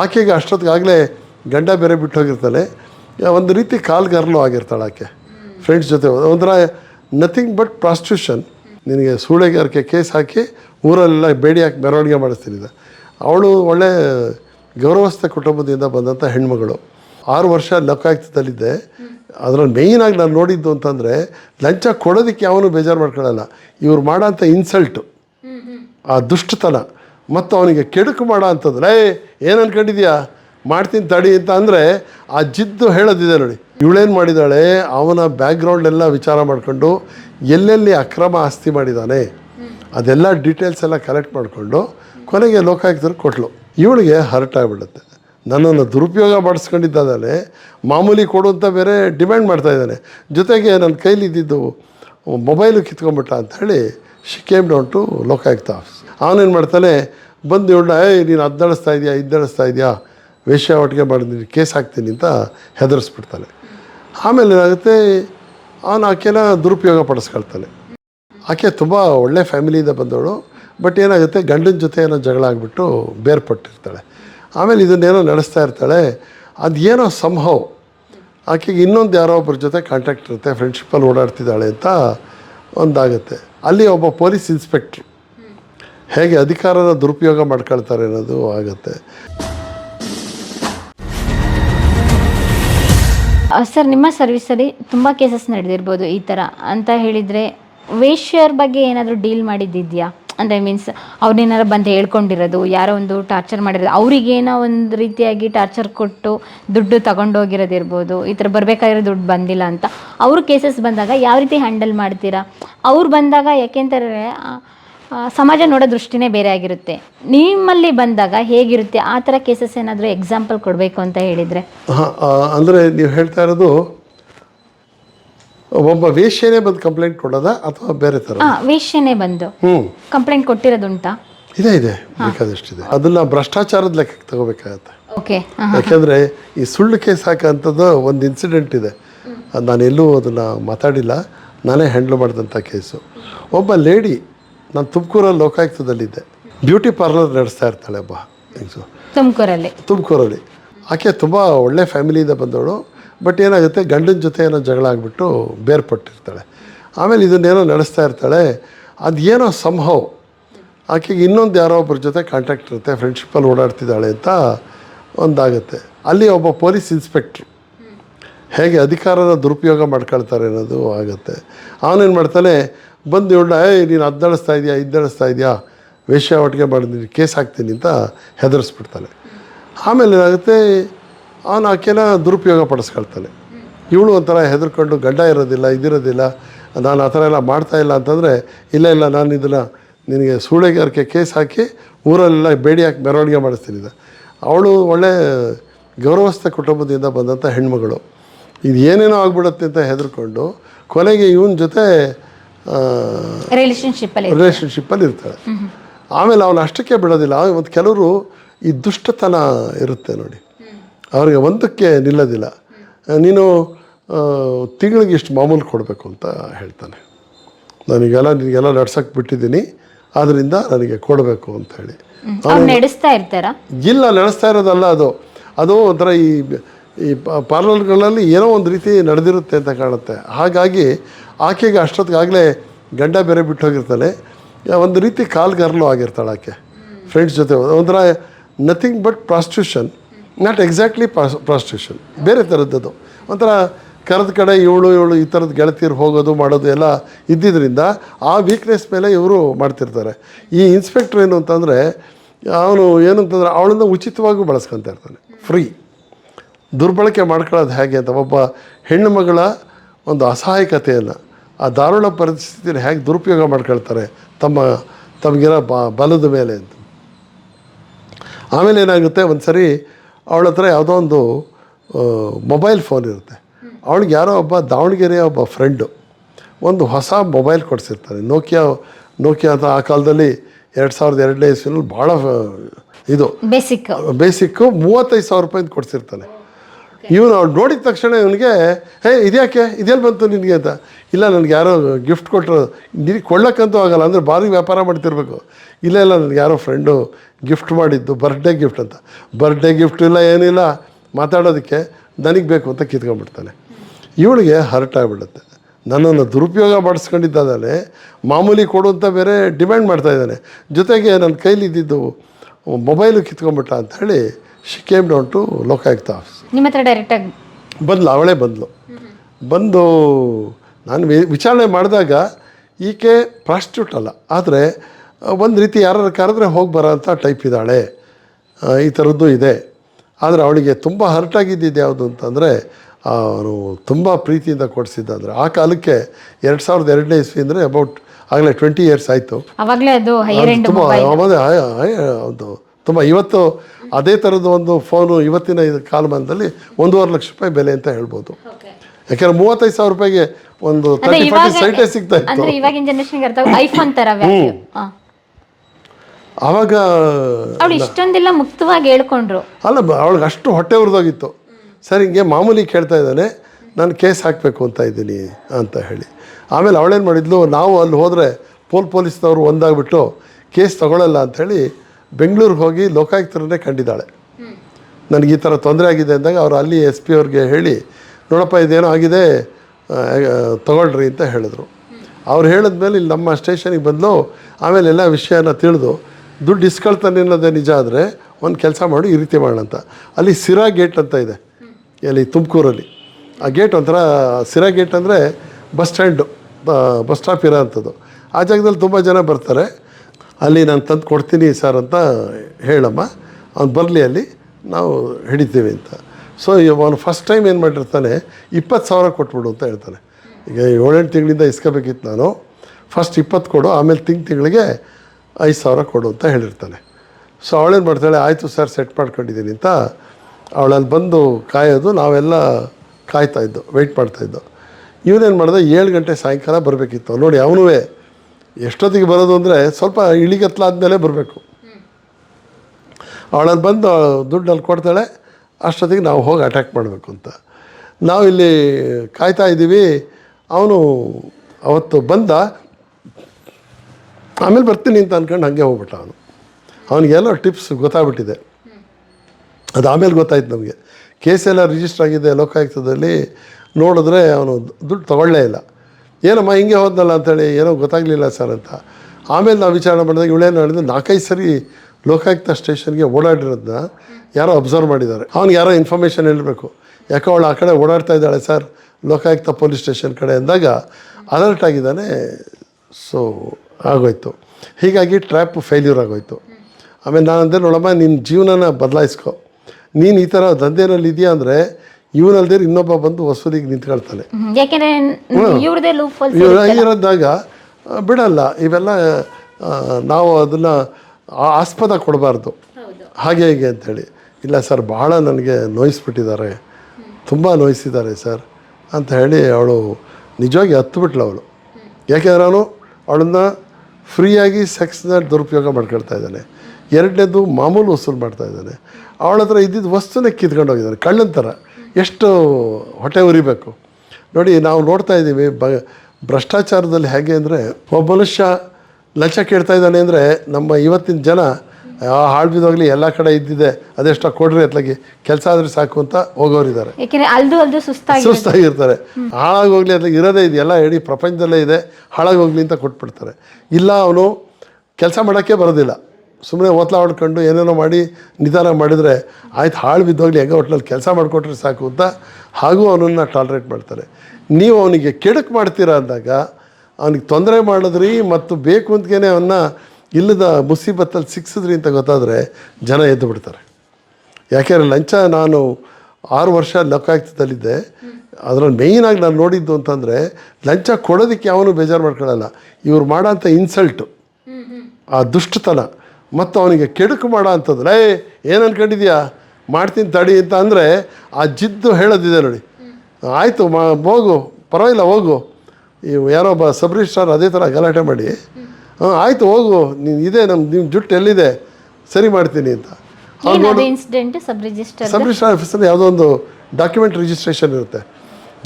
ಆಕೆಗೆ ಅಷ್ಟೊತ್ತಿಗಾಗಲೇ ಗಂಡ ಬೇರೆ ಬಿಟ್ಟು ಹೋಗಿರ್ತಾನೆ ಒಂದು ರೀತಿ ಕಾಲ್ಗರ್ಲು ಆಗಿರ್ತಾಳೆ ಆಕೆ. ಫ್ರೆಂಡ್ಸ್ ಜೊತೆ ಒಂಥರ ನಥಿಂಗ್ ಬಟ್ ಪ್ರಾಸ್ಟ್ಯೂಷನ್ ನಿನಗೆ ಸೂಳೆಗಾರಿಕೆ ಕೇಸ್ ಹಾಕಿ ಊರಲ್ಲೆಲ್ಲ ಬೇಡಿ ಹಾಕಿ ಮೆರವಣಿಗೆ ಮಾಡಿಸ್ತೀನಿ ಅವಳು ಒಳ್ಳೆ ಗೌರವಸ್ಥ ಕುಟುಂಬದಿಂದ ಬಂದಂಥ ಹೆಣ್ಮಗಳು. ಆರು ವರ್ಷ ಲೋಕಾಯುಕ್ತದಲ್ಲಿದ್ದೆ ಅದರಲ್ಲಿ ಮೇಯ್ನಾಗಿ ನಾನು ನೋಡಿದ್ದು ಅಂತಂದರೆ ಲಂಚ ಕೊಡೋದಕ್ಕೆ ಯಾವನು ಬೇಜಾರು ಮಾಡ್ಕೊಳ್ಳಲ್ಲ. ಇವ್ರು ಮಾಡೋಂಥ ಇನ್ಸಲ್ಟು ಆ ದುಷ್ಟತನ. ಮತ್ತು ಅವನಿಗೆ ಕೆಡುಕು ಮಾಡೋ ಅಂಥದ್ರೆ ಏನು ಅನ್ಕೊಂಡಿದ್ಯಾ? ಮಾಡ್ತೀನಿ ತಡಿ ಅಂತ ಅಂದರೆ ಆ ಜಿದ್ದು ಹೇಳೋದಿದೆ ನೋಡಿ. ಇವಳೇನು ಮಾಡಿದ್ದಾಳೆ ಅವನ ಬ್ಯಾಕ್ಗ್ರೌಂಡ್ ಎಲ್ಲ ವಿಚಾರ ಮಾಡಿಕೊಂಡು ಎಲ್ಲೆಲ್ಲಿ ಅಕ್ರಮ ಆಸ್ತಿ ಮಾಡಿದ್ದಾನೆ ಅದೆಲ್ಲ ಡೀಟೇಲ್ಸ್ ಎಲ್ಲ ಕಲೆಕ್ಟ್ ಮಾಡಿಕೊಂಡು ಕೊನೆಗೆ ಲೋಕಾಯುಕ್ತರು ಕೊಟ್ಲು. ಇವಳಿಗೆ ಹರ್ಟ್ ಆಗಿಬಿಡುತ್ತೆ. ನನ್ನನ್ನು ದುರುಪಯೋಗ ಮಾಡಿಸ್ಕೊಂಡಿದ್ದಾನೆ ಮಾಮೂಲಿ ಕೊಡು ಅಂತ ಬೇರೆ ಡಿಮ್ಯಾಂಡ್ ಮಾಡ್ತಾ ಇದ್ದಾನೆ. ಜೊತೆಗೆ ನನ್ನ ಕೈಲಿ ಇದ್ದಿದ್ದು ಮೊಬೈಲು ಕಿತ್ಕೊಂಡ್ಬಿಟ್ಟ ಅಂತ ಹೇಳಿ she came down to Lokayukta office ಅವನೇನು ಮಾಡ್ತಾನೆ, ಬಂದು ಹೇಳ ಏಯ್, ನೀನು ಅದ್ದಾಡಿಸ್ತಾ ಇದೆಯಾ ಇದ್ದಾಡಿಸ್ತಾ ಇದೆಯಾ? ವೇಷ ಒಟ್ಟಿಗೆ ಮಾಡಿದ್ದೀನಿ ಕೇಸ್ ಹಾಕ್ತೀನಿ ಅಂತ ಹೆದರಿಸ್ಬಿಡ್ತಾನೆ. ಆಮೇಲೆ ಏನಾಗುತ್ತೆ ಅವನು ಆಕೆನ ದುರುಪಯೋಗ ಪಡಿಸ್ಕೊಳ್ತಾನೆ. ಆಕೆ ತುಂಬ ಒಳ್ಳೆ ಫ್ಯಾಮಿಲಿಯಿಂದ ಬಂದವಳು, ಬಟ್ ಏನಾಗುತ್ತೆ, ಗಂಡನ ಜೊತೆ ಏನೋ ಜಗಳ ಆಗಿಬಿಟ್ಟು ಬೇರ್ಪಟ್ಟಿರ್ತಾಳೆ. ಆಮೇಲೆ ಇದನ್ನೇನೋ ನಡೆಸ್ತಾ ಇರ್ತಾಳೆ, ಅದೇನೋ ಸಂಭವ, ಆಕೆಗೆ ಇನ್ನೊಂದು ಯಾರೋ ಒಬ್ಬರ ಜೊತೆ ಕಾಂಟ್ಯಾಕ್ಟ್ ಇರುತ್ತೆ ಫ್ರೆಂಡ್ಶಿಪ್ಪಲ್ಲಿ ಓಡಾಡ್ತಿದ್ದಾಳೆ ಅಂತ ಒಂದಾಗುತ್ತೆ. ಅಲ್ಲಿ ಒಬ್ಬ ಪೊಲೀಸ್ ಇನ್ಸ್ಪೆಕ್ಟ್ರು ಹೇಗೆ ಅಧಿಕಾರದ ದುರುಪಯೋಗ ಮಾಡ್ಕೊಳ್ತಾರೆ ಅನ್ನೋದು ಆಗುತ್ತೆ. ಸರ್, ನಿಮ್ಮ ಸರ್ವಿಸಲ್ಲಿ ತುಂಬ ಕೇಸಸ್ ನಡೆದಿರ್ಬೋದು ಈ ಥರ. ಅಂತ ಹೇಳಿದರೆ ವೇಶ್ಯರ ಬಗ್ಗೆ ಏನಾದರೂ ಡೀಲ್ ಮಾಡಿದ್ದಿದೆಯಾ? ಅಂದರೆ ಮೀನ್ಸ್ ಅವ್ರನ್ನೇನಾರು ಬಂದು ಹೇಳ್ಕೊಂಡಿರೋದು, ಯಾರೋ ಒಂದು ಟಾರ್ಚರ್ ಮಾಡಿರೋದು ಅವ್ರಿಗೇನೋ ಒಂದು ರೀತಿಯಾಗಿ ಟಾರ್ಚರ್ ಕೊಟ್ಟು ದುಡ್ಡು ತಗೊಂಡೋಗಿರೋದಿರ್ಬೋದು, ಈ ಥರ ಬರಬೇಕಾಗಿರೋ ದುಡ್ಡು ಬಂದಿಲ್ಲ ಅಂತ. ಅವ್ರ ಕೇಸಸ್ ಬಂದಾಗ ಯಾವ ರೀತಿ ಹ್ಯಾಂಡಲ್ ಮಾಡ್ತೀರಾ? ಅವ್ರು ಬಂದಾಗ ಯಾಕೆಂತಾರೆ ಸಮಾಜ ನೋಡೋ ದೃಷ್ಟಿನೇ ಬೇರೆ ಆಗಿರುತ್ತೆ. ನಿಮ್ಮಲ್ಲಿ ಬಂದಾಗ ಹೇಗಿರುತ್ತೆ? ಆ ಥರ ಕೇಸಸ್ ಏನಾದರೂ ಎಕ್ಸಾಂಪಲ್ ಕೊಡಬೇಕು ಅಂತ ಹೇಳಿದರೆ. ಹಾಂ ಅಂದರೆ ನೀವು ಹೇಳ್ತಾ ಇರೋದು ಒಬ್ಬ ವೇಶ್ಯನೇ ಬಂದು ಕಂಪ್ಲೇಂಟ್ ಕೊಡೋದ ಅಥವಾ ಬೇರೆ ಥರ? ಹಾಂ ವೇಶ್ಯನೇ ಬಂದು ಹ್ಞೂ ಕಂಪ್ಲೇಂಟ್ ಕೊಟ್ಟಿರೋದುಂಟಾ? ಇದೆ ಇದೆ. ಬೇಕಾದಷ್ಟಿದೆ. ಅದನ್ನ ಭ್ರಷ್ಟಾಚಾರದ ಲೆಕ್ಕಕ್ಕೆ ತಗೋಬೇಕಾಗತ್ತೆ. ಓಕೆ ಯಾಕೆಂದರೆ ಈ ಸುಳ್ಳು ಕೇಸ್ ಹಾಕೋಂಥದ್ದು ಒಂದು ಇನ್ಸಿಡೆಂಟ್ ಇದೆ. ನಾನು ಎಲ್ಲೂ ಅದನ್ನು ಮಾತಾಡಿಲ್ಲ. ನಾನೇ ಹ್ಯಾಂಡಲ್ ಮಾಡಿದಂಥ ಕೇಸು ಒಬ್ಬ ಲೇಡಿ ನಾನು ತುಮಕೂರಲ್ಲಿ ಲೋಕಾಯುಕ್ತದಲ್ಲಿದ್ದೆ. ಬ್ಯೂಟಿ ಪಾರ್ಲರ್ ನಡೆಸ್ತಾ ಇರ್ತಾಳೆ ಒಬ್ಬ. ಹೆಂಗಸು ತುಮಕೂರಲ್ಲಿ. ತುಮಕೂರಲ್ಲಿ. ಆಕೆ ತುಂಬ ಒಳ್ಳೆ ಫ್ಯಾಮಿಲಿಯಿಂದ ಬಂದವಳು. ಬಟ್ ಏನಾಗುತ್ತೆ ಗಂಡನ ಜೊತೆ ಏನೋ ಜಗಳ ಆಗಿಬಿಟ್ಟು ಬೇರ್ಪಟ್ಟಿರ್ತಾಳೆ. ಆಮೇಲೆ ಇದನ್ನೇನೋ ನಡೆಸ್ತಾ ಇರ್ತಾಳೆ. ಅದೇನೋ ಸಂಭವ ಆಕೆಗೆ ಇನ್ನೊಂದು ಯಾರೋ ಒಬ್ಬರ ಜೊತೆ ಕಾಂಟ್ಯಾಕ್ಟ್ ಇರುತ್ತೆ ಫ್ರೆಂಡ್ಶಿಪ್ಪಲ್ಲಿ ಓಡಾಡ್ತಿದ್ದಾಳೆ ಅಂತ ಒಂದಾಗುತ್ತೆ. ಅಲ್ಲಿ ಒಬ್ಬ ಪೊಲೀಸ್ ಇನ್ಸ್ಪೆಕ್ಟ್ರು ಹೇಗೆ ಅಧಿಕಾರದ ದುರುಪಯೋಗ ಮಾಡ್ಕೊಳ್ತಾರೆ ಅನ್ನೋದು ಆಗುತ್ತೆ. ಅವನೇನು ಮಾಡ್ತಾನೆ, ಬಂದು ಇವಳ ಏ ನೀನು ಅದ್ದಳಿಸ್ತಾ ಇದೆಯಾ, ಇದ್ದಳಿಸ್ತಾ ಇದೆಯಾ? ವೇಷ ಒಟ್ಟಿಗೆ ಮಾಡಿದ್ದೀನಿ ಕೇಸ್ ಹಾಕ್ತೀನಿ ಅಂತ ಹೆದರಿಸ್ಬಿಡ್ತಾನೆ. ಆಮೇಲೆ ಏನಾಗುತ್ತೆ, ಅವನು ಆಕೆನ ದುರುಪಯೋಗ ಪಡಿಸ್ಕೊಳ್ತಾನೆ. ಇವಳು ಒಂಥರ ಹೆದರ್ಕೊಂಡು ಗಡ್ಡ ಇರೋದಿಲ್ಲ, ಇದಿರೋದಿಲ್ಲ, ನಾನು ಆ ಥರ ಎಲ್ಲ ಮಾಡ್ತಾ ಇಲ್ಲ ಅಂತಂದರೆ, ಇಲ್ಲ ಇಲ್ಲ, ನಾನು ಇದನ್ನು ನಿನಗೆ ಸೂಳೆಗಾರಿಕೆ ಕೇಸ್ ಹಾಕಿ ಊರಲ್ಲೆಲ್ಲ ಬೇಡಿ ಹಾಕಿ ಮೆರವಣಿಗೆ ಮಾಡಿಸ್ತೀನಿ. ಅವಳು ಒಳ್ಳೆ ಗೌರವಸ್ಥ ಕುಟುಂಬದಿಂದ ಬಂದಂಥ ಹೆಣ್ಮಗಳು. ಇದು ಏನೇನೋ ಆಗ್ಬಿಡತ್ತೆ ಅಂತ ಹೆದರ್ಕೊಂಡು ಕೊನೆಗೆ ಇವನ ಜೊತೆ ರಿಲೇಶನ್ಶಿಪ್ಪಲ್ಲಿ ರಿಲೇಷನ್ಶಿಪ್ಪಲ್ಲಿ ಇರ್ತಾಳೆ. ಆಮೇಲೆ ಅವನು ಅಷ್ಟಕ್ಕೆ ಬಿಡೋದಿಲ್ಲ. ಮತ್ತು ಕೆಲವರು ಈ ದುಷ್ಟತನ ಇರುತ್ತೆ ನೋಡಿ. ಅವ್ರಿಗೆ ಒಂದಕ್ಕೆ ನಿಲ್ಲೋದಿಲ್ಲ. ನೀನು ತಿಂಗಳಿಗೆ ಇಷ್ಟು ಮಾಮೂಲು ಕೊಡಬೇಕು ಅಂತ ಹೇಳ್ತಾನೆ. ನನಗೆಲ್ಲ ನಿನಗೆಲ್ಲ ನಡ್ಸೋಕ್ಕೆ ಬಿಟ್ಟಿದ್ದೀನಿ. ಆದ್ದರಿಂದ ನನಗೆ ಕೊಡಬೇಕು ಅಂತ ಹೇಳಿ. ಅವ್ರು ನಡೆಸ್ತಾ ಇರ್ತಾರಾ? ಇಲ್ಲ ನಡೆಸ್ತಾ ಇರೋದಲ್ಲ ಅದು. ಅದು ಒಂಥರ ಈ ಈ ಪಾರ್ಲರ್ಗಳಲ್ಲಿ ಏನೋ ಒಂದು ರೀತಿ ನಡೆದಿರುತ್ತೆ ಅಂತ ಕಾಣುತ್ತೆ. ಹಾಗಾಗಿ ಆಕೆಗೆ ಅಷ್ಟೊತ್ತಿಗಾಗಲೇ ಗಂಡ ಬೇರೆ ಬಿಟ್ಟು ಹೋಗಿರ್ತಾನೆ. ಒಂದು ರೀತಿ ಕಾಲ್ಗರ್ಲು ಆಗಿರ್ತಾಳೆ ಆಕೆ. ಫ್ರೆಂಡ್ಸ್ ಜೊತೆ ಒಂಥರ nothing but prostitution not exactly prostitution ಬೇರೆ ಥರದ್ದದು ಒಂಥರ ಕರೆದ ಕಡೆ ಇವಳು ಇವಳು ಈ ಥರದ ಗೆಳತಿಯರು ಹೋಗೋದು, ಮಾಡೋದು ಎಲ್ಲ ಇದ್ದಿದ್ದರಿಂದ ಆ ವೀಕ್ನೆಸ್ ಮೇಲೆ ಇವರು ಮಾಡ್ತಿರ್ತಾರೆ. ಈ ಇನ್ಸ್ಪೆಕ್ಟ್ರ್ ಏನು ಅಂತಂದರೆ, ಅವನು ಏನು ಅಂತಂದರೆ, ಅವಳನ್ನ ಉಚಿತವಾಗೂ ಬಳಸ್ಕೊತಾ ಇರ್ತಾನೆ. ಫ್ರೀ ದುರ್ಬಳಕೆ ಮಾಡ್ಕೊಳ್ಳೋದು ಹೇಗೆ ಅಂತ ಒಬ್ಬ ಹೆಣ್ಣು ಮಗಳ ಒಂದು ಅಸಹಾಯಕತೆಯನ್ನು ಆ ದಾರುಣ ಪರಿಸ್ಥಿತಿನ ಹೇಗೆ ದುರುಪಯೋಗ ಮಾಡ್ಕೊಳ್ತಾರೆ ತಮ್ಮ ತಮಗಿರೋ ಬ ಬಲದ ಮೇಲೆ ಅಂತ. ಆಮೇಲೆ ಏನಾಗುತ್ತೆ ಒಂದು ಸರಿ ಅವಳ ಹತ್ರ ಯಾವುದೋ ಒಂದು ಮೊಬೈಲ್ ಫೋನ್ ಇರುತ್ತೆ. ಅವಳಿಗೆ ಯಾರೋ ಒಬ್ಬ ದಾವಣಗೆರೆಯ ಒಬ್ಬ ಫ್ರೆಂಡು ಒಂದು ಹೊಸ ಮೊಬೈಲ್ ಕೊಡಿಸಿರ್ತಾನೆ ನೋಕಿಯಾ ನೋಕಿಯಾ ಅಂತ ಆ ಕಾಲದಲ್ಲಿ ಎರಡು ಸಾವಿರದ ಎರಡನೇ ಇಸ್ವಿನಲ್ಲಿ ಭಾಳ ಇದು ಬೇಸಿಕ್ ಬೇಸಿಕ್ಕು ಮೂವತ್ತೈದು ಸಾವಿರ ರೂಪಾಯಿ ಕೊಡ್ಸಿರ್ತಾನೆ. ಇವನು ಅವ್ರು ನೋಡಿದ ತಕ್ಷಣ ಇವನಿಗೆ, ಹೇ, ಇದ್ಯಾಕೆ? ಇದೆಲ್ಲಿ ಬಂತು ನಿನಗೆ ಅಂತ? ಇಲ್ಲ, ನನಗೆ ಯಾರೋ ಗಿಫ್ಟ್ ಕೊಟ್ಟರು ನಿನಗೆ ಕೊಳ್ಳೋಕ್ಕಂತೂ ಆಗಲ್ಲ, ಅಂದರೆ ಭಾರಿ ವ್ಯಾಪಾರ ಮಾಡ್ತಿರ್ಬೇಕು. ಇಲ್ಲ ಇಲ್ಲ, ನನಗೆ ಯಾರೋ ಫ್ರೆಂಡು ಗಿಫ್ಟ್ ಮಾಡಿದ್ದು ಬರ್ಡೇ ಗಿಫ್ಟ್ ಅಂತ. ಬರ್ಡೇ ಗಿಫ್ಟ್ ಇಲ್ಲ, ಏನಿಲ್ಲ. ಮಾತಾಡೋದಕ್ಕೆ ನನಗೆ ಬೇಕು ಅಂತ ಕಿತ್ಕೊಂಡ್ಬಿಡ್ತಾನೆ. ಇವಳಿಗೆ ಹರ್ಟ್ ಆಗಿಬಿಡುತ್ತೆ. ನನ್ನನ್ನು ದುರುಪಯೋಗ ಮಾಡಿಸ್ಕೊಂಡಿದ್ದಾನೆ ಮಾಮೂಲಿ ಕೊಡು ಅಂತ ಬೇರೆ ಡಿಮ್ಯಾಂಡ್ ಮಾಡ್ತಾ ಇದ್ದಾನೆ. ಜೊತೆಗೆ ನನ್ನ ಕೈಲಿ ಇದ್ದಿದ್ದು ಮೊಬೈಲು ಕಿತ್ಕೊಂಡ್ಬಿಟ್ಟ ಅಂತ ಹೇಳಿ she came down to Lokayukta office ನಿಮ್ಮ ಹತ್ರ ಡೈರೆಕ್ಟಾಗಿ ಬಂದ್ಲು ಅವಳೇ ಬಂದಳು ಬಂದು ನಾನು ವಿಚಾರಣೆ ಮಾಡಿದಾಗ ಈಕೆ ಪ್ರಾಸ್ಟ್ಯೂಟ್ ಅಲ್ಲ. ಆದರೆ ಒಂದು ರೀತಿ ಯಾರು ಕರೆದ್ರೆ ಹೋಗಿ ಬರೋ ಅಂತ ಟೈಪ್ ಇದ್ದಾಳೆ. ಈ ಥರದ್ದು ಇದೆ. ಆದರೆ ಅವಳಿಗೆ ತುಂಬ ಹರ್ಟ್ ಆಗಿದ್ದಿದ್ದು ಯಾವುದು ಅಂತಂದರೆ ಅವರು ತುಂಬ ಪ್ರೀತಿಯಿಂದ ಕೊಡಿಸಿದ್ದಾದ್ರೆ. ಆ ಕಾಲಕ್ಕೆ ಎರಡು ಸಾವಿರದ ಎರಡನೇ ಇಸ್ವಿ ಅಂದರೆ ಅಬೌಟ್ ಆಗಲೇ ಟ್ವೆಂಟಿ ಇಯರ್ಸ್ ಆಯಿತು. ಅವಾಗಲೇ ಅದು ತುಂಬ ಇವತ್ತು ಅದೇ ಥರದ ಒಂದು ಫೋನು ಇವತ್ತಿನ ಇದು ಕಾಲಮಾನದಲ್ಲಿ ಒಂದೂವರೆ ಲಕ್ಷ ರೂಪಾಯಿ ಬೆಲೆ ಅಂತ ಹೇಳ್ಬೋದು. ಯಾಕಂದ್ರೆ ಮೂವತ್ತೈದು ಸಾವಿರ ರೂಪಾಯಿಗೆ ಒಂದು ತರ್ಟಿ ಫಾರ್ಟಿ ಸೈಟೇ ಸಿಗ್ತಾ ಇತ್ತು. ಅಂದ್ರೆ ಇವಾಗಿನ ಜನರೇಷನ್ಗೆ ಅರ್ಥ ಐಫೋನ್ ತರ ವ್ಯಾಲ್ಯೂ ಅವಾಗ ಅವಳು ಇಷ್ಟೊಂದೆಲ್ಲ ಮುಕ್ತವಾಗಿ ಹೇಳ್ಕೊಂಡ್ರು. ಅಲ್ಲ ಅವಳಿಗೆ ಅಷ್ಟು ಹೊಟ್ಟೆ ಉರಿದೋಗಿತ್ತು. ಸರ್ ಹಿಂಗೆ ಮಾಮೂಲಿ ಕೇಳ್ತಾ ಇದ್ದಾನೆ ನಾನು ಕೇಸ್ ಹಾಕಬೇಕು ಅಂತ ಇದ್ದೀನಿ ಅಂತ ಹೇಳಿ. ಆಮೇಲೆ ಅವಳೇನು ಮಾಡಿದ್ಲು ನಾವು ಅಲ್ಲಿ ಹೋದರೆ ಪೋಲ್ ಪೊಲೀಸ್ನವರು ಒಂದಾಗ್ಬಿಟ್ಟು ಕೇಸ್ ತಗೊಳ್ಳಲ್ಲ ಅಂಥೇಳಿ ಬೆಂಗಳೂರಿಗೆ ಹೋಗಿ ಲೋಕಾಯುಕ್ತರನ್ನೇ ಕಂಡಿದ್ದಾಳೆ. ನನಗೆ ಈ ಥರ ತೊಂದರೆ ಆಗಿದೆ ಅಂದಾಗ ಅವರು ಅಲ್ಲಿ ಎಸ್ ಪಿ ಅವ್ರಿಗೆ ಹೇಳಿ, ನೋಡಪ್ಪ, ಇದೇನೋ ಆಗಿದೆ ತಗೊಳ್ರಿ ಅಂತ ಹೇಳಿದ್ರು. ಅವ್ರು ಹೇಳಿದ್ಮೇಲೆ ಇಲ್ಲಿ ನಮ್ಮ ಸ್ಟೇಷನಿಗೆ ಬಂದು ಆಮೇಲೆ ಎಲ್ಲ ವಿಷಯನ ತಿಳಿದು, ದುಡ್ಡು ಇಸ್ಕೊಳ್ತಾನೆ ಅನ್ನೋದೇ ನಿಜ ಆದರೆ ಒಂದು ಕೆಲಸ ಮಾಡಿ, ಈ ರೀತಿ ಮಾಡೋಣ ಅಂತ. ಅಲ್ಲಿ ಸಿರಾ ಗೇಟ್ ಅಂತ ಇದೆ ಎಲ್ಲಿ ತುಮಕೂರಲ್ಲಿ. ಆ ಗೇಟ್ ಒಂಥರ, ಸಿರಾ ಗೇಟ್ ಅಂದರೆ ಬಸ್ ಸ್ಟ್ಯಾಂಡು ಬಸ್ ಸ್ಟಾಪ್ ಇರೋ ಅಂಥದ್ದು ಆ ಜಾಗದಲ್ಲಿ ತುಂಬ ಜನ ಬರ್ತಾರೆ. ಅಲ್ಲಿ ನಾನು ತಂದು ಕೊಡ್ತೀನಿ ಸರ್ ಅಂತ ಹೇಳಮ್ಮ. ಅವ್ನು ಬರಲಿ ಅಲ್ಲಿ, ನಾವು ಹಿಡಿತೀವಿ ಅಂತ. ಸೊ ಅವನು ಫಸ್ಟ್ ಟೈಮ್ ಏನು ಮಾಡಿರ್ತಾನೆ, ಇಪ್ಪತ್ತು ಸಾವಿರ ಕೊಟ್ಬಿಡು ಅಂತ ಹೇಳ್ತಾನೆ. ಈಗ ಏಳೆಂಟು ತಿಂಗಳಿಂದ ಇಸ್ಕೋಬೇಕಿತ್ತು ನಾನು. ಫಸ್ಟ್ ಇಪ್ಪತ್ತು ಕೊಡು, ಆಮೇಲೆ ತಿಂಗ್ ತಿಂಗಳಿಗೆ ಐದು ಸಾವಿರ ಕೊಡು ಅಂತ ಹೇಳಿರ್ತಾನೆ. ಸೊ ಅವಳೇನು ಮಾಡ್ತಾಳೆ, ಆಯಿತು ಸರ್ ಸೆಟ್ ಮಾಡ್ಕೊಂಡಿದ್ದೀನಿ ಅಂತ. ಅವಳಲ್ಲಿ ಬಂದು ಕಾಯೋದು, ನಾವೆಲ್ಲ ಕಾಯ್ತಾಯಿದ್ದು ವೆಯ್ಟ್ ಮಾಡ್ತಾಯಿದ್ದು ಇವನೇನು ಮಾಡಿದೆ, ಏಳು ಗಂಟೆ ಸಾಯಂಕಾಲ ಬರಬೇಕಿತ್ತು. ನೋಡಿ ಅವನೂ ಎಷ್ಟೊತ್ತಿಗೆ ಬರೋದು ಅಂದರೆ ಸ್ವಲ್ಪ ಇಳಿಗತ್ಲಾದ್ಮೇಲೆ ಬರಬೇಕು. ಅವಳಲ್ಲಿ ಬಂದು ದುಡ್ಡಲ್ಲಿ ಕೊಡ್ತಾಳೆ, ಅಷ್ಟೊತ್ತಿಗೆ ನಾವು ಹೋಗಿ ಅಟ್ಯಾಕ್ ಮಾಡಬೇಕು ಅಂತ. ನಾವು ಇಲ್ಲಿ ಕಾಯ್ತಾ ಇದ್ದೀವಿ. ಅವನು ಅವತ್ತು ಬಂದ, ಆಮೇಲೆ ಬರ್ತೀನಿ ಅಂತ ಅಂದ್ಕೊಂಡು ಹಾಗೆ ಹೋಗ್ಬಿಟ್ಟ ಅವನು. ಅವನಿಗೆಲ್ಲೋ ಟಿಪ್ಸ್ ಗೊತ್ತಾಗ್ಬಿಟ್ಟಿದೆ. ಅದು ಆಮೇಲೆ ಗೊತ್ತಾಯ್ತು ನಮಗೆ. ಕೇಸೆಲ್ಲ ರಿಜಿಸ್ಟರ್ ಆಗಿದೆ ಲೋಕಾಯುಕ್ತದಲ್ಲಿ. ನೋಡಿದ್ರೆ ಅವನು ದುಡ್ಡು ತೊಗೊಳ್ಳೇ ಇಲ್ಲ. ಏನಮ್ಮ ಹಿಂಗೆ ಹೋದ್ನಲ್ಲ ಅಂತೇಳಿ ಏನೋ ಗೊತ್ತಾಗಲಿಲ್ಲ ಸರ್ ಅಂತ. ಆಮೇಲೆ ನಾವು ವಿಚಾರಣೆ ಮಾಡಿದಾಗ ಇವಳೇನು ಹೇಳಿದ್ರೆ ನಾಲ್ಕೈದು ಸರಿ ಲೋಕಾಯುಕ್ತ ಸ್ಟೇಷನ್ಗೆ ಓಡಾಡಿರೋದನ್ನ ಯಾರೋ ಅಬ್ಸರ್ವ್ ಮಾಡಿದ್ದಾರೆ. ಅವ್ನಿಗೆ ಯಾರೋ ಇನ್ಫಾರ್ಮೇಷನ್ ಹೇಳಬೇಕು. ಯಾಕೋ ಅವಳು ಆ ಕಡೆ ಓಡಾಡ್ತಾ ಇದ್ದಾಳೆ ಸರ್, ಲೋಕಾಯುಕ್ತ ಪೊಲೀಸ್ ಸ್ಟೇಷನ್ ಕಡೆ ಅಂದಾಗ ಅಲರ್ಟ್ ಆಗಿದ್ದಾನೆ. ಸೊ ಆಗೋಯ್ತು. ಹೀಗಾಗಿ ಟ್ರ್ಯಾಪ್ ಫೇಲ್ಯೂರ್ ಆಗೋಯ್ತು. ಆಮೇಲೆ ನಾನು ಅಂದರೆ ನೋಡಮ್ಮ ನಿನ್ನ ಜೀವನನ ಬದಲಾಯಿಸ್ಕೊ. ನೀನು ಈ ಥರ ದಂಧೆನಲ್ಲಿ ಇದೆಯಾ ಅಂದರೆ ಇವನಲ್ದೇ ಇನ್ನೊಬ್ಬ ಬಂದು ಹೊಸದಿಗೆ ನಿಂತ್ಕೊಳ್ತಾನೆ. ಇರೋದಾಗ ಬಿಡಲ್ಲ ಇವೆಲ್ಲ ನಾವು ಅದನ್ನು ಆಸ್ಪದ ಕೊಡಬಾರ್ದು. ಹಾಗೆ ಹೀಗೆ ಅಂಥೇಳಿ ಇಲ್ಲ ಸರ್ ಭಾಳ ನನಗೆ ನೋಯಿಸ್ಬಿಟ್ಟಿದ್ದಾರೆ. ತುಂಬ ನೋಯಿಸಿದ್ದಾರೆ ಸರ್ ಅಂತ ಹೇಳಿ ಅವಳು ನಿಜವಾಗಿ ಹತ್ತುಬಿಟ್ಲು ಅವಳು. ಯಾಕೆಂದ್ರೆ ಅವನು ಅವಳನ್ನ ಫ್ರೀಯಾಗಿ ಸೆಕ್ಸ್ನ ದುರುಪಯೋಗ ಮಾಡ್ಕೊಳ್ತಾ ಇದ್ದಾನೆ. ಎರಡನೇದು ಮಾಮೂಲು ವಸೂಲು ಮಾಡ್ತಾ ಇದ್ದಾನೆ. ಅವಳ ಹತ್ರ ಇದ್ದಿದ್ದು ವಸ್ತುನೇ ಕಿತ್ಕೊಂಡು ಹೋಗಿದ್ದಾನೆ ಕಳ್ಳನ ಥರ ಎಷ್ಟು ಹೊಟ್ಟೆ ಉರಿಬೇಕು. ನೋಡಿ ನಾವು ನೋಡ್ತಾ ಇದ್ದೀವಿ ಬ ಭ್ರಷ್ಟಾಚಾರದಲ್ಲಿ ಹೇಗೆ ಅಂದರೆ ಒಬ್ಬ ಮನುಷ್ಯ ಲಂಚ ಕೇಳ್ತಾ ಇದ್ದಾನೆ ಅಂದರೆ ನಮ್ಮ ಇವತ್ತಿನ ಜನ ಆ ಹಾಳು ಬಿದ್ದೋಗ್ಲಿ ಎಲ್ಲ ಕಡೆ ಇದ್ದಿದೆ ಅದೆಷ್ಟೋ ಕೊಡ್ರಿ ಅತ್ಲಾಗಿ ಕೆಲಸ ಆದರೆ ಸಾಕು ಅಂತ ಹೋಗೋರಿದ್ದಾರೆ. ಸುಸ್ತಾಗಿರ್ತಾರೆ. ಹಾಳಾಗೋಗ್ಲಿ ಅಂತ ಇರೋದೇ ಇದೆ ಎಲ್ಲ ಇಡೀ ಪ್ರಪಂಚದಲ್ಲೇ ಇದೆ ಹಾಳಾಗೋಗ್ಲಿ ಅಂತ ಕೊಟ್ಬಿಡ್ತಾರೆ. ಇಲ್ಲ ಅವನು ಕೆಲಸ ಮಾಡೋಕ್ಕೆ ಬರೋದಿಲ್ಲ. ಸುಮ್ಮನೆ ಓತ್ಲ ಹೊಡ್ಕೊಂಡು ಏನೇನೋ ಮಾಡಿ ನಿಧಾನ ಮಾಡಿದರೆ ಆಯ್ತು ಹಾಳು ಬಿದ್ದೋಗ್ಲಿ ಹೆಂಗೆ ಹೋಟ್ಲಲ್ಲಿ ಕೆಲಸ ಮಾಡಿಕೊಟ್ರೆ ಸಾಕು ಅಂತ ಹಾಗೂ ಅವನನ್ನು ಟಾಲ್ರೇಟ್ ಮಾಡ್ತಾರೆ. ನೀವು ಅವನಿಗೆ ಕೆಡಕ್ ಮಾಡ್ತೀರಾ ಅಂದಾಗ ಅವನಿಗೆ ತೊಂದರೆ ಮಾಡಿದ್ರಿ ಮತ್ತು ಬೇಕು ಅಂತಗೇನೆ ಅವನ್ನ ಇಲ್ಲದ ಮುಸೀಬತ್ತಲ್ಲಿ ಸಿಕ್ಸಿದ್ರಿ ಅಂತ ಗೊತ್ತಾದರೆ ಜನ ಎದ್ದು ಬಿಡ್ತಾರೆ. ಯಾಕೆಂದರೆ ಲಂಚ ನಾನು ಆರು ವರ್ಷ ಲೋಕಾಯುಕ್ತದಲ್ಲಿದ್ದೆ ಅದರಲ್ಲಿ ಮೇಯ್ನಾಗಿ ನಾನು ನೋಡಿದ್ದು ಅಂತಂದರೆ ಲಂಚ ಕೊಡೋದಕ್ಕೆ ಯಾವನು ಬೇಜಾರು ಮಾಡ್ಕೊಳ್ಳಲ್ಲ. ಇವ್ರು ಮಾಡೋಂಥ ಇನ್ಸಲ್ಟು ಆ ದುಷ್ಟತನ. ಮತ್ತು ಅವನಿಗೆ ಕೆಡುಕು ಮಾಡೋ ಅಂಥದ್ದು ಲೇ ಏನು ಅನ್ಕೊಂಡಿದ್ಯಾ? ಮಾಡ್ತೀನಿ ತಡಿ ಅಂತ ಅಂದರೆ ಆ ಜಿದ್ದು ಹೇಳೋದಿದೆ ನೋಡಿ. ಆಯಿತು ಮಾ ಹೋಗು ಪರವಾಗಿಲ್ಲ ಹೋಗು. ಇವು ಯಾರೋ ಒಬ್ಬ ಸಬ್ ರಿಜಿಸ್ಟ್ರಾರ್ ಅದೇ ಥರ ಗಲಾಟೆ ಮಾಡಿ ಹಾಂ ಆಯಿತು ಹೋಗು. ನೀನು ಇದೆ ನಮ್ಮ ನಿಮ್ಮ ಜುಟ್ಟು ಎಲ್ಲಿದೆ? ಸರಿ ಮಾಡ್ತೀನಿ ಅಂತ. ಸಬ್ ರಿಜಿಸ್ಟ್ರಾರ್ ಆಫೀಸಲ್ಲಿ ಯಾವುದೋ ಒಂದು ಡಾಕ್ಯುಮೆಂಟ್ ರಿಜಿಸ್ಟ್ರೇಷನ್ ಇರುತ್ತೆ.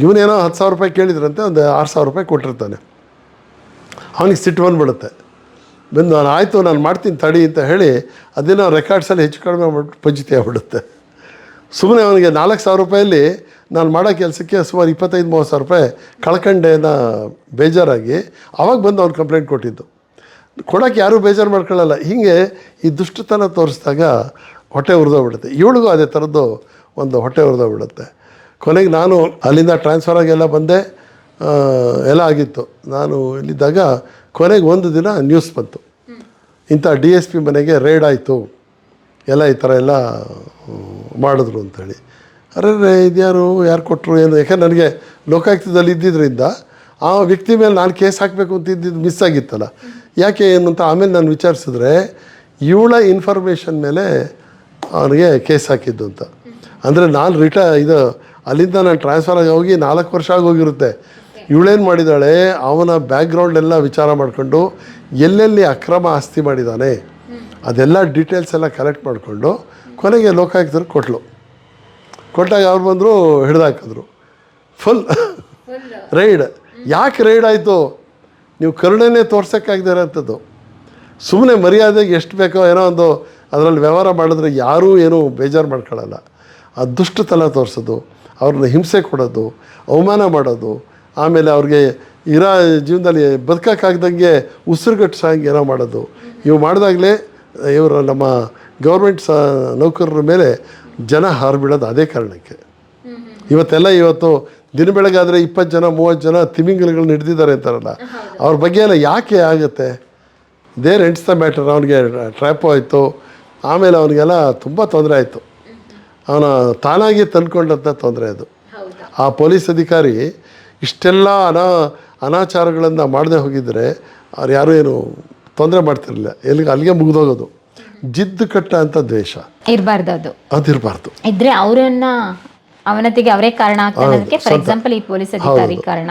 ಇವನೇನೋ ಹತ್ತು ಸಾವಿರ ರೂಪಾಯಿ ಕೇಳಿದ್ರಂತೆ ಒಂದು ಆರು ಸಾವಿರ ರೂಪಾಯಿ ಕೊಟ್ಟಿರ್ತಾನೆ. ಅವನಿಗೆ ಸಿಟ್ಟು ಬಂದ್ಬಿಡುತ್ತೆ. ಬಂದು ನಾನು ಆಯಿತು ನಾನು ಮಾಡ್ತೀನಿ ತಡಿ ಅಂತ ಹೇಳಿ ಅದೇನೋ ರೆಕಾರ್ಡ್ಸಲ್ಲಿ ಹೆಚ್ಚು ಕಡಿಮೆ ಮಾಡಿಬಿಟ್ಟು ಪಂಚಿತಿ ಆಗ್ಬಿಡುತ್ತೆ. ಸುಮ್ಮನೆ ಅವನಿಗೆ ನಾಲ್ಕು ಸಾವಿರ ರೂಪಾಯಲ್ಲಿ ನಾನು ಮಾಡೋ ಕೆಲಸಕ್ಕೆ ಸುಮಾರು ಇಪ್ಪತ್ತೈದು ಮೂವತ್ತು ಸಾವಿರ ರೂಪಾಯಿ ಕಳ್ಕೊಂಡೇನ ಬೇಜಾರಾಗಿ ಅವಾಗ ಬಂದು ಅವ್ನು ಕಂಪ್ಲೇಂಟ್ ಕೊಟ್ಟಿದ್ದು. ಕೊಡೋಕ್ಕೆ ಯಾರೂ ಬೇಜಾರು ಮಾಡ್ಕೊಳ್ಳಲ್ಲ. ಹೀಗೆ ಈ ದುಷ್ಟತನ ತೋರಿಸಿದಾಗ ಹೊಟ್ಟೆ ಉರಿದೋಗ್ಬಿಡುತ್ತೆ. ಇವಳಿಗೂ ಅದೇ ಥರದ್ದು ಒಂದು ಹೊಟ್ಟೆ ಉರಿದೋಗ್ಬಿಡುತ್ತೆ. ಕೊನೆಗೆ ನಾನು ಅಲ್ಲಿಂದ ಟ್ರಾನ್ಸ್ಫರ್ ಆಗೆಲ್ಲ ಬಂದೆ. ಆ, ಎಲ್ಲ ಆಗಿತ್ತು. ನಾನು ಇಲ್ಲಿದ್ದಾಗ ಕೊನೆಗೆ ಒಂದು ದಿನ ನ್ಯೂಸ್ ಬಂತು. ಇಂಥ ಡಿ ಎಸ್ ಪಿ ಮನೆಗೆ ರೇಡ್ ಆಯಿತು. ಎಲ್ಲ ಈ ಥರ ಎಲ್ಲ ಮಾಡಿದ್ರು ಅಂಥೇಳಿ ಅರೆ ಇದ್ಯಾರು, ಯಾರು ಕೊಟ್ಟರು ಏನು? ಯಾಕಂದ್ರೆ ನನಗೆ ಲೋಕಾಯುಕ್ತದಲ್ಲಿ ಇದ್ದಿದ್ದರಿಂದ ಆ ವ್ಯಕ್ತಿ ಮೇಲೆ ನಾನು ಕೇಸ್ ಹಾಕಬೇಕು ಅಂತ ಇದ್ದಿದ್ದು ಮಿಸ್ ಆಗಿತ್ತಲ್ಲ. ಯಾಕೆ ಏನು ಅಂತ ಆಮೇಲೆ ನಾನು ವಿಚಾರಿಸಿದ್ರೆ ಇವಳ ಇನ್ಫಾರ್ಮೇಷನ್ ಮೇಲೆ ಅವನಿಗೆ ಕೇಸ್ ಹಾಕಿದ್ದು ಅಂತ. ಅಂದರೆ ನಾನು ರಿಟ ಇದು ಅಲ್ಲಿಂದ ನಾನು ಟ್ರಾನ್ಸ್ಫರ್ ಆಗಿ ಹೋಗಿ ನಾಲ್ಕು ವರ್ಷ ಆಗೋಗಿರುತ್ತೆ. ಇವಳೇನು ಮಾಡಿದ್ದಾಳೆ ಅವನ ಬ್ಯಾಕ್ಗ್ರೌಂಡ್ ಎಲ್ಲ ವಿಚಾರ ಮಾಡಿಕೊಂಡು ಎಲ್ಲೆಲ್ಲಿ ಅಕ್ರಮ ಆಸ್ತಿ ಮಾಡಿದ್ದಾನೆ ಅದೆಲ್ಲ ಡೀಟೇಲ್ಸ್ ಎಲ್ಲ ಕಲೆಕ್ಟ್ ಮಾಡಿಕೊಂಡು ಕೊನೆಗೆ ಲೋಕಾಯುಕ್ತರು ಕೊಟ್ಲು. ಕೊಟ್ಟಾಗ ಅವ್ರು ಬಂದರು ಹಿಡ್ದಾಕಿದ್ರು. ಫುಲ್ ರೈಡ್ ಯಾಕೆ ರೈಡ್ ಆಯಿತು? ನೀವು ಕರುಣೆನೇ ತೋರ್ಸೋಕ್ಕಾಗದೇ ಅಂಥದ್ದು ಸುಮ್ಮನೆ ಮರ್ಯಾದೆಗೆ ಎಷ್ಟು ಬೇಕೋ ಏನೋ ಒಂದು ಅದರಲ್ಲಿ ವ್ಯವಹಾರ ಮಾಡಿದ್ರೆ ಯಾರೂ ಏನೂ ಬೇಜಾರು ಮಾಡ್ಕೊಳ್ಳಲ್ಲ. ಆ ದುಷ್ಟತನ ತೋರಿಸೋದು, ಅವ್ರನ್ನ ಹಿಂಸೆ ಕೊಡೋದು, ಅವಮಾನ ಮಾಡೋದು ಆಮೇಲೆ ಅವ್ರಿಗೆ ಇರೋ ಜೀವನದಲ್ಲಿ ಬದುಕೋಕ್ಕಾಗ್ದಂಗೆ ಉಸಿರುಗಟ್ಟಿಸಂಗೆ ಏನೋ ಮಾಡೋದು. ಇವು ಮಾಡಿದಾಗಲೇ ಇವರು ನಮ್ಮ ಗೌರ್ಮೆಂಟ್ ಸ ನೌಕರರ ಮೇಲೆ ಜನ ಹಾರಿಬಿಡೋದು ಅದೇ ಕಾರಣಕ್ಕೆ. ಇವತ್ತೆಲ್ಲ ಇವತ್ತು ದಿನ ಬೆಳಗಾದರೆ ಇಪ್ಪತ್ತು ಜನ ಮೂವತ್ತು ಜನ ತಿಮಿಂಗಲಗಳನ್ನ ಹಿಡ್ದಿದ್ದಾರೆ ಅಂತಾರಲ್ಲ. ಅವ್ರ ಬಗ್ಗೆ ಎಲ್ಲ ಯಾಕೆ ಆಗುತ್ತೆ? ದೇರ್ ಎಂಟ್ಸ್ ದ ಮ್ಯಾಟರ್ ಅವನಿಗೆ ಟ್ರ್ಯಾಪ್ ಆಯಿತು. ಆಮೇಲೆ ಅವನಿಗೆಲ್ಲ ತುಂಬ ತೊಂದರೆ ಆಯಿತು. ಅವನ ತಾನಾಗಿ ತಂದ್ಕೊಂಡಂಥ ತೊಂದರೆ ಅದು. ಆ ಪೊಲೀಸ್ ಅಧಿಕಾರಿ ಇಷ್ಟೆಲ್ಲ ಅನಾ ಅನಾಚಾರಗಳನ್ನು ಮಾಡದೆ ಹೋಗಿದ್ದರೆ ಅವ್ರು ಯಾರೂ ಏನು ತೊಂದರೆ ಮಾಡ್ತಿರಲಿಲ್ಲ. ಎಲ್ಲಿಗೆ ಅಲ್ಲಿಗೆ ಮುಗಿದೋಗೋದು. ಜಿದ್ದು ಕಟ್ಟ ಅಂತ ದ್ವೇಷ. ಇರಬಾರ್ದು ಅದು. ಅದಿರಬಾರ್ದು. ಇದ್ರೆ ಅವರನ್ನ ಅವನತಿಗೆ ಅವರೇ ಕಾರಣ ಆಗ್ತಾರೆ ಫಾರ್ ಎಕ್ಸಾಂಪಲ್ ಈ ಪೊಲೀಸ್ ಅಧಿಕಾರಿ ಕಾರಣ.